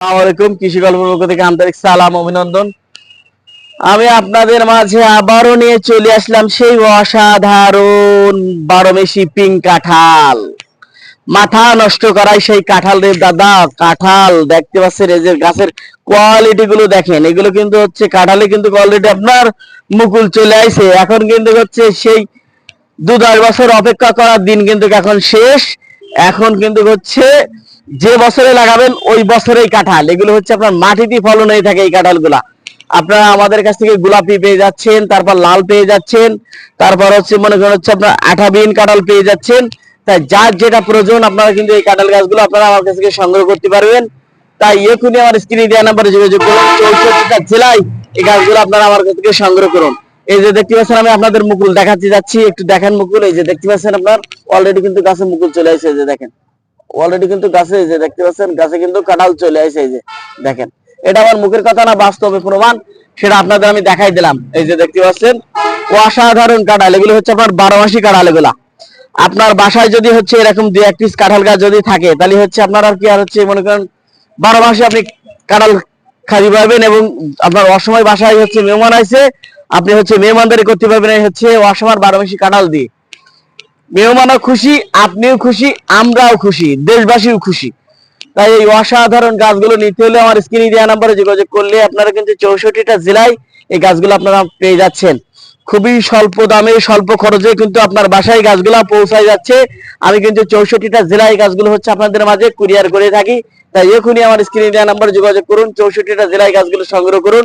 আসসালামাইকুম কৃষি গল্পের পক্ষ থেকে আন্তরিক সালাম, অভিনন্দন। আমি আপনাদের মাঝে আবারও নিয়ে চলে আসলাম সেই অসাধারণ পিং কাঁঠাল। মাথা নষ্ট সেই কাঁঠাল রে দাদা, কাঁঠাল। দেখতে পাচ্ছেন এই যে গাছের কোয়ালিটি গুলো দেখেন, এগুলো কিন্তু হচ্ছে কাঁঠালে কিন্তু অলরেডি আপনার মুকুল চলে আইছে। এখন কিন্তু হচ্ছে সেই দু দশ বছর অপেক্ষা করার দিন কিন্তু এখন শেষ। এখন কিন্তু হচ্ছে যে বছরে লাগাবেন, ওই বছরেই কাঁঠাল। এগুলো হচ্ছে আপনার মাটিতে ফলন হয়ে থাকে এই কাঁঠালগুলা। আপনারা আমাদের কাছ থেকে গোলাপি পেয়ে যাচ্ছেন, তারপর লাল পেয়ে যাচ্ছেন, তারপর হচ্ছে মনে করেন হচ্ছে আপনার আঠাবিন কাঁঠাল পেয়ে যাচ্ছেন। তাই যার যেটা প্রয়োজন, আপনারা কিন্তু এই কাঁঠাল গাছগুলো আপনারা আমার কাছ থেকে সংগ্রহ করতে পারবেন। তাই এখনই আমার স্ক্রিনে দেওয়া নাম্বারে যোগাযোগ করুন। চৌষট্টিটা জেলায় এই গাছগুলো আপনারা আমার কাছ থেকে সংগ্রহ করুন। এই যে দেখতে পাচ্ছেন, আমি আপনাদের মুকুল দেখাতে যাচ্ছি। একটু দেখেন মুকুল, এই যে দেখতে পাচ্ছেন আপনার অলরেডি কিন্তু গাছে মুকুল চলে আসছে এই যে দেখেন। অলরেডি কিন্তু গাছে, এই যে দেখতে পাচ্ছেন, গাছে কিন্তু কাঁঠাল চলে আসছে এই যে দেখেন। এটা আমার মুখের কথা না, বাস্তবে প্রমাণ, সেটা আপনাদের আমি দেখাই দিলাম। এই যে দেখতে পাচ্ছেন, অসাধারণ কাঁঠাল, এগুলো হচ্ছে আপনার বারো মাসি কাঁঠাল এগুলা। আপনার বাসায় যদি হচ্ছে এরকম দুই এক পিস কাঁঠাল গাছ যদি থাকে, তাহলে হচ্ছে আপনার আর কি, আর হচ্ছে মনে করেন, বারো মাসে আপনি কাঁঠাল খাবি পাবেন এবং আপনার অসময় বাসায় হচ্ছে মেহমান আইছে আপনি হচ্ছে মেহমানদারি করতে পারবেন হচ্ছে অসময় বারো মাসি কাঁঠাল দিয়ে। মেহমানও খুশি, আপনিও খুশি, আমরাও খুশি, দেশবাসীও খুশি। তাই এই অসাধারণ গাছগুলো নিতে হলে আমার স্ক্রিনে দেওয়া নাম্বারে যোগাযোগ করলে আপনারা কিন্তু চৌষট্টিটা জেলায় এই গাছগুলো আপনারা পেয়ে যাচ্ছেন। খুবই স্বল্প দামে, স্বল্প খরচে কিন্তু আপনার বাসায় গাছগুলো পৌঁছায় যাচ্ছে। আমি কিন্তু চৌষট্টিটা জেলায় গাছগুলো হচ্ছে আপনাদের মাঝে কুরিয়ার করে থাকি। তাই এখনই আমার স্ক্রিনে দেওয়া নাম্বারে যোগাযোগ করুন, চৌষট্টিটা জেলায় গাছগুলো সংগ্রহ করুন।